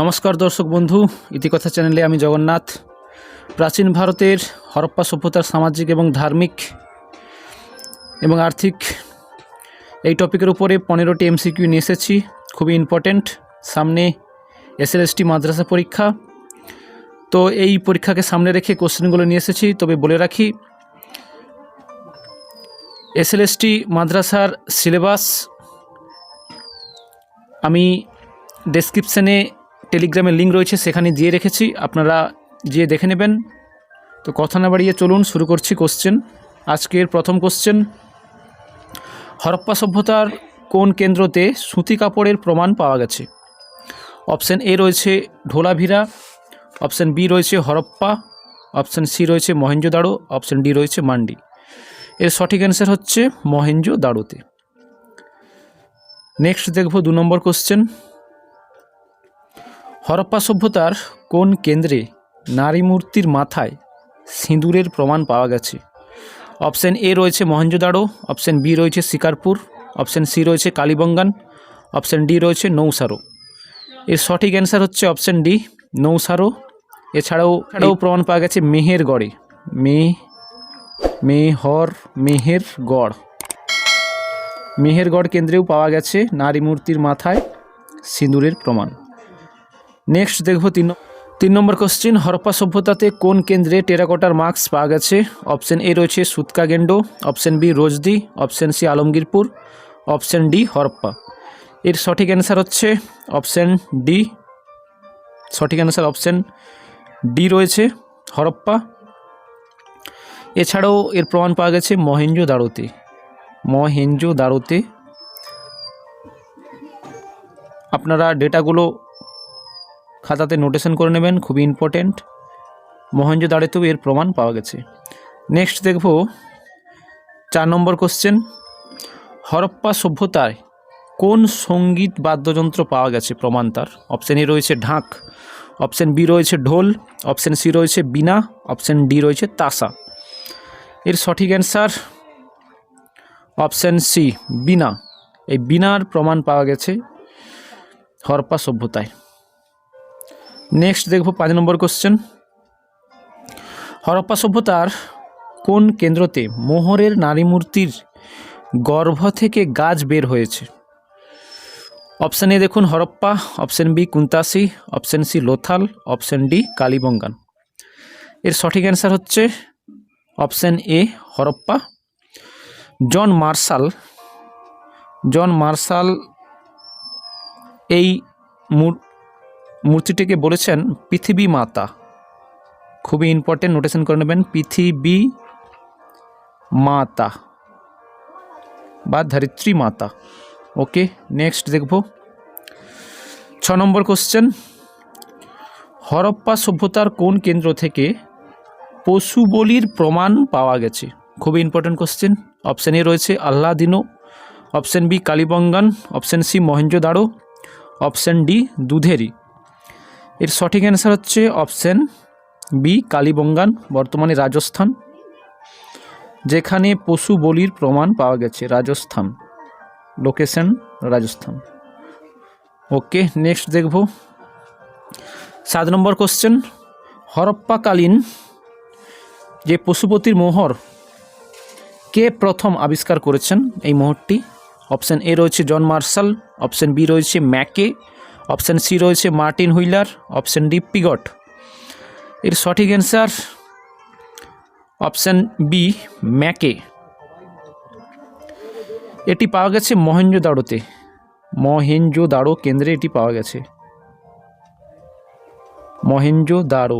নমস্কার দর্শক বন্ধু, ইতিকথা চ্যানেলে আমি জগন্নাথ। প্রাচীন ভারতের হরপ্পা সভ্যতার সামাজিক এবং ধার্মিক এবং আর্থিক এই টপিকের উপরে পনেরোটি এমসিকিউ নিয়ে এসেছি। খুবই ইম্পর্ট্যান্ট সামনে এসএলএসটি মাদ্রাসা পরীক্ষা। তো এই পরীক্ষাকে সামনে রেখে কোশ্চেনগুলো নিয়ে এসেছি, তবে বলে রাখি, এসএলএসটি মাদ্রাসার সিলেবাস আমি ডেসক্রিপশানে টেলিগ্রামের লিঙ্ক রয়েছে, সেখানে দিয়ে রেখেছি। আপনারা গিয়ে দেখে নেবেন। তো কথা না বাড়িয়ে চলুন, শুরু করছি কোশ্চেন আজকের প্রথম কোশ্চেন হরপ্পা সভ্যতার কোন কেন্দ্রতে সুতি কাপড়ের প্রমাণ পাওয়া গেছে? অপশান এ রয়েছে ঢোলাভিরা অপশান বি রয়েছে হরপ্পা অপশান সি রয়েছে মহেঞ্জোদাড়ো অপশান ডি রয়েছে মান্ডি। এর সঠিক অ্যান্সার হচ্ছে মহেঞ্জো দাড়োতে। নেক্সট দেখব দু নম্বর কোশ্চেন হরপ্পা সভ্যতার কোন কেন্দ্রে নারী মূর্তির মাথায় সিঁদুরের প্রমাণ পাওয়া গেছে? অপশান এ রয়েছে মহেঞ্জোদাড়ো অপশান বি রয়েছে শিকারপুর অপশান সি রয়েছে কালীবঙ্গান অপশান ডি রয়েছে নৌসারো। এর সঠিক অ্যান্সার হচ্ছে অপশান ডি নৌসারো। এছাড়াও এছাড়াও প্রমাণ পাওয়া গেছে মেহেরগড়ে। মে মেহর মেহেরগড়। মেহেরগড় কেন্দ্রেও পাওয়া গেছে নারী মূর্তির মাথায় সিঁদুরের প্রমাণ। নেক্সট দেখব তিন তিন নম্বর কোশ্চেন হরপ্পা সভ্যতাতে কোন কেন্দ্রে টেরাকোটার মার্কস পাওয়া গেছে? অপশন এ রয়েছে Sutkagendor option B Rojdi option C Alamgirpur option D Harappa. এর সঠিক অ্যান্সার হচ্ছে অপশন ডি সঠিক অ্যান্সার অপশন ডি রয়েছে হরপ্পা। এছাড়াও এর প্রমাণ পাওয়া গেছে মহেঞ্জো দাড়োতে মহেঞ্জো দাড়োতে আপনারা ডেটাগুলো খাতাতে নোটেশন করে নেবেন, খুবই ইম্পর্ট্যান্ট মহেঞ্জো দাঁড়েতেও এর প্রমাণ পাওয়া গেছে। নেক্সট দেখব চার নম্বর কোশ্চেন হরপ্পা সভ্যতায় কোন সংগীত বাদ্যযন্ত্র পাওয়া গেছে? প্রমাণ তার। অপশান এ রয়েছে ঢাক অপশান বি রয়েছে ঢোল অপশান সি রয়েছে বিনা অপশান ডি রয়েছে তাসা। এর সঠিক অ্যান্সার অপশান সি বিনা এই বিনার প্রমাণ পাওয়া গেছে হরপ্পা সভ্যতায়। নেক্সট দেখব পাঁচ নম্বর কোশ্চেন হরপ্পা সভ্যতার কোন কেন্দ্রতে মোহরের নারী মূর্তির গর্ভ থেকে গাছ বের হয়েছে? অপশান এ দেখুন Harappa option B Kuntasi option C Lothal option D Kalibangan. এর সঠিক অ্যান্সার হচ্ছে option A Harappa. John Marshall John Marshall এই মূর্তিটিকে বলেছেন পৃথিবী মাতা। খুবই ইম্পর্টেন্ট নোটেশন করে নেবেন, পৃথিবী মাতা বা ধরিত্রী মাতা। ওকে নেক্সট দেখব। ছ নম্বর কোশ্চেন হরপ্পা সভ্যতার কোন কেন্দ্র থেকে পশু বলির প্রমাণ পাওয়া গেছে? খুবই ইম্পর্টেন্ট কোশ্চেন অপশান এ রয়েছে Allahdino option B Kalibangan option C Mohenjodaro option D Dudheri. এর সঠিক অ্যান্সার হচ্ছে অপশান বি কালীবঙ্গান, বর্তমানে রাজস্থান, যেখানে পশু বলির প্রমাণ পাওয়া গেছে, Rajasthan location Rajasthan. Okay next দেখব। সাত নম্বর কোশ্চেন হরপ্পাকালীন যে পশুপতির মোহর, কে প্রথম আবিষ্কার করেছেন? এই মোহরটি অপশান এ রয়েছে জন মার্শাল অপশান বি রয়েছে ম্যাকে অপশান সি রয়েছে Martin Wheeler, option D Piggott. এর সঠিক অ্যান্সার অপশান বি ম্যাকে। এটি পাওয়া গেছে মহেঞ্জোদাড়োতে মহেঞ্জোদাড়ো কেন্দ্রে এটি পাওয়া গেছে। মহেঞ্জোদাড়ো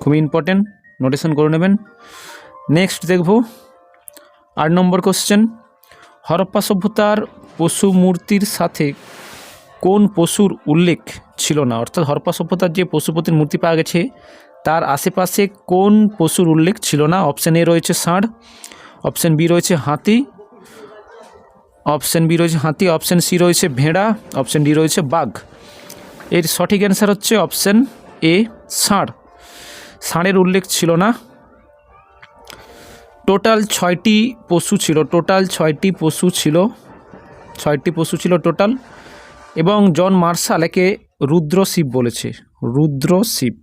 খুবই ইম্পর্টেন্ট নোটেশন করে নেবেন। নেক্সট দেখব আট নম্বর কোশ্চেন হরপ্পা সভ্যতার পশু মূর্তির সাথে কোন পশুর উল্লেখ ছিল না? অর্থাৎ হরপ্পা সভ্যতার যে পশুপতির মূর্তি পাওয়া গেছে, তার আশেপাশে কোন পশুর উল্লেখ ছিল না? অপশান এ রয়েছে ষাঁড়, অপশান বি রয়েছে হাতি, অপশান বি রয়েছে হাতি, অপশান সি রয়েছে ভেড়া, অপশান ডি রয়েছে বাঘ। এর সঠিক অ্যান্সার হচ্ছে অপশান এ, ষাঁড়। ষাঁড়ের উল্লেখ ছিল না। টোটাল ছয়টি পশু ছিল, টোটাল ছয়টি পশু ছিল। ছয়টি পশু ছিল টোটাল, এবং জন মার্শাল একে রুদ্র শিব বলেছে। রুদ্র শিব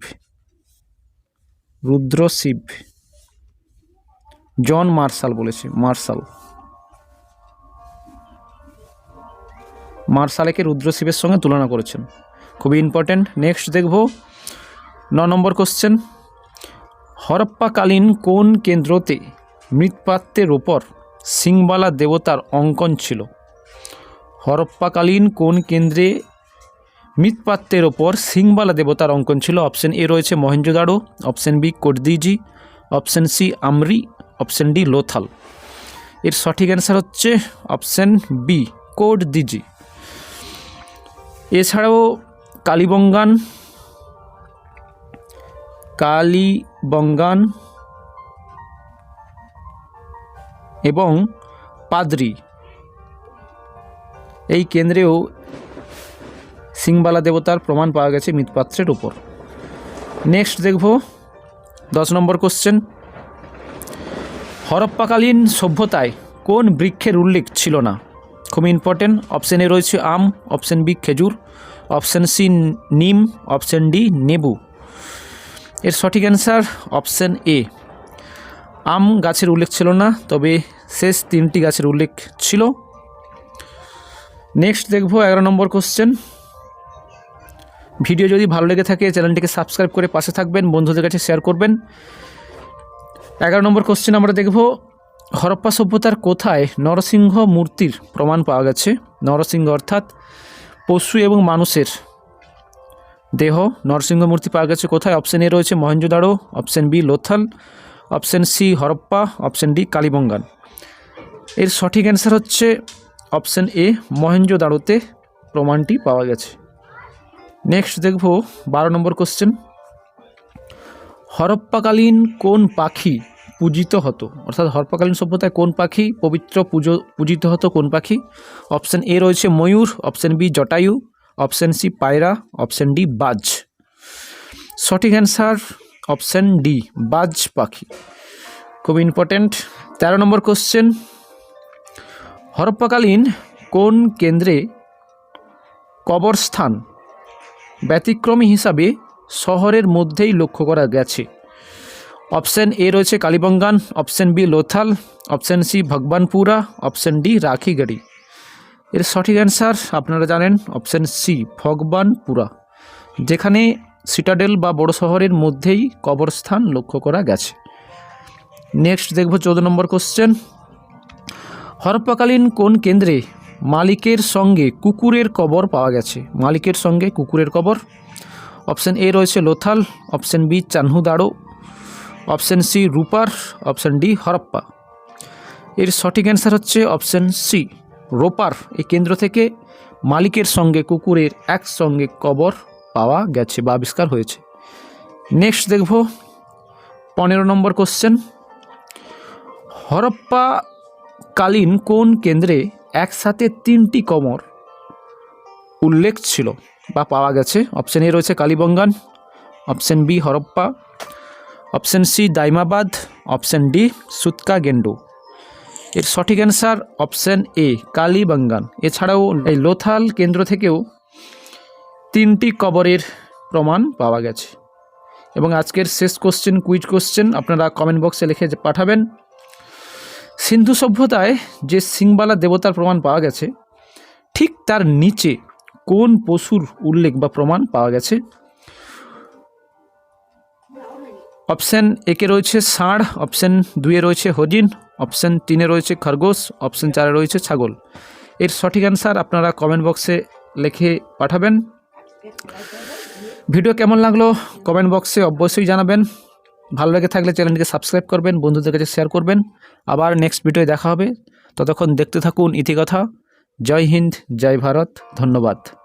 রুদ্র শিব জন মার্শাল বলেছে, মার্শাল। মার্শালেকে রুদ্র শিবের সঙ্গে তুলনা করেছেন। খুবই ইম্পর্ট্যান্ট নেক্সট দেখব, ন নম্বর কোশ্চেন হরপ্পাকালীন কোন কেন্দ্রতে মৃৎপাত্রের ওপর সিংবালা দেবতার অঙ্কন ছিল? হরপ্পাকালীন কোন কেন্দ্রে মৃৎপাত্রের ওপর সিংবালা দেবতার অঙ্কন ছিল? অপশন এ রয়েছে Mohenjodaro option B Kotdiji, option C Amri, option D Lothal. এর সঠিক অ্যান্সার হচ্ছে অপশন বি কোড দিজি এছাড়াও কালীবঙ্গান কালীবঙ্গান এবং পাদ্রি। এই কেন্দ্রেও সিংবালা দেবতার প্রমাণ পাওয়া গেছে মৃৎপাত্রের উপর। নেক্সট দেখব দশ নম্বর কোশ্চেন হরপ্পাকালীন সভ্যতায় কোন বৃক্ষের উল্লেখ ছিল না? খুব ইম্পর্টেন্ট অপশানে রয়েছে আম অপশান বি খেজুর অপশন সি নিম অপশন ডি নেবু। এর সঠিক অ্যান্সার অপশান এ আম গাছের উল্লেখ ছিল না, তবে শেষ তিনটি গাছের উল্লেখ ছিল। নেক্সট দেখব এগারো নম্বর কোশ্চেন ভিডিও যদি ভালো লেগে থাকে চ্যানেলটিকে সাবস্ক্রাইব করে পাশে থাকবেন, বন্ধুদের কাছে শেয়ার করবেন। এগারো নম্বর কোশ্চেন আমরা দেখব, হরপ্পা সভ্যতার কোথায় নরসিংহ মূর্তির প্রমাণ পাওয়া গেছে? নরসিংহ অর্থাৎ পশু এবং মানুষের দেহ। নরসিংহ মূর্তি পাওয়া গেছে কোথায়? অপশন এ রয়েছে Mohenjodaro option B Lothal option C Harappa option D Kalibangan. এর সঠিক অ্যান্সার হচ্ছে অপশন এ মহেঞ্জোদাড়োতে প্রমাণটি পাওয়া গেছে। নেক্সট দেখব বারো নম্বর কোশ্চেন হরপ্পাকালীন কোন পাখি পূজিত হতো? অর্থাৎ হরপ্পাকালীন সভ্যতায় কোন পাখি পবিত্র পুজো, পূজিত হতো কোন পাখি? অপশান এ রয়েছে ময়ূর, option B Jatayu, option C পায়রা, অপশন ডি বাজ। সঠিক অ্যান্সার অপশন ডি, বাজ পাখি। খুব ইম্পর্ট্যান্ট তেরো নম্বর কোশ্চেন হরপ্পাকালীন কোন কেন্দ্রে কবরস্থান ব্যতিক্রমী হিসাবে শহরের মধ্যেই লক্ষ্য করা গেছে? অপশন এ রয়েছে Kalibangan, option B Lothal, option C Bhagwanpura, option D Rakhigarhi. এর সঠিক অ্যান্সার আপনারা জানেন অপশন সি ভগবানপুরা, যেখানে সিটাডেল বা বড় শহরের মধ্যেই কবরস্থান লক্ষ্য করা গেছে। নেক্সট দেখব চৌদ্দ নম্বর কোশ্চেন। হরপ্পাকালীন কোন কেন্দ্রে মালিকের সঙ্গে কুকুরের কবর পাওয়া গেছে? মালিকের সঙ্গে কুকুরের কবর? অপশন এ রয়েছে Lothal, option B Chanhudaro, option C Ropar, option D Harappa. এর সঠিক অ্যান্সার হচ্ছে অপশন সি, রোপার। এই কেন্দ্র থেকে মালিকের সঙ্গে কুকুরের একসঙ্গে কবর পাওয়া গেছে বা আবিষ্কার হয়েছে। নেক্সট দেখব, পনেরো নম্বর কোশ্চেন। হরপ্পা কালীন কোন কেন্দ্রে একসাথে তিনটি কমর? উল্লেখ ছিল। বা পাওয়া গেছে। অপশন এ রয়েছে Kalibangan, option B Harappa, option C Daimabad, option D Sutkagendor. এর সঠিক অ্যান্সার অপশন এ, কালীবাঙ্গান। এছাড়াও এই লোথাল কেন্দ্র থেকেও তিনটি কবরের প্রমাণ পাওয়া গেছে। এবং আজকের শেষ কোশ্চেন কুইজ কোশ্চেন আপনারা কমেন্ট বক্সে লিখে পাঠাবেন। সিন্ধু সভ্যতায় যে সিংবালা দেবতার প্রমাণ পাওয়া গেছে, ঠিক তার নিচে কোন পশুর উল্লেখ বা প্রমাণ পাওয়া গেছে? অপশান একে রয়েছে ষাঁড়, অপশান দুয়ে রয়েছে হরিণ, অপশান তিনে রয়েছে খরগোশ, অপশান চারে রয়েছে ছাগল। এর সঠিক অ্যান্সার আপনারা কমেন্ট বক্সে লিখে পাঠাবেন। ভিডিও কেমন লাগল? কমেন্ট বক্সে অবশ্যই জানাবেন। ভালো লেগে থাকলে চ্যানেলটিকে সাবস্ক্রাইব করবেন, বন্ধুদের কাছে শেয়ার করবেন। আবার নেক্সট ভিডিওয় দেখা হবে। ততক্ষণ দেখতে থাকুন ইতিকথা। জয় হিন্দ, জয় ভারত। ধন্যবাদ।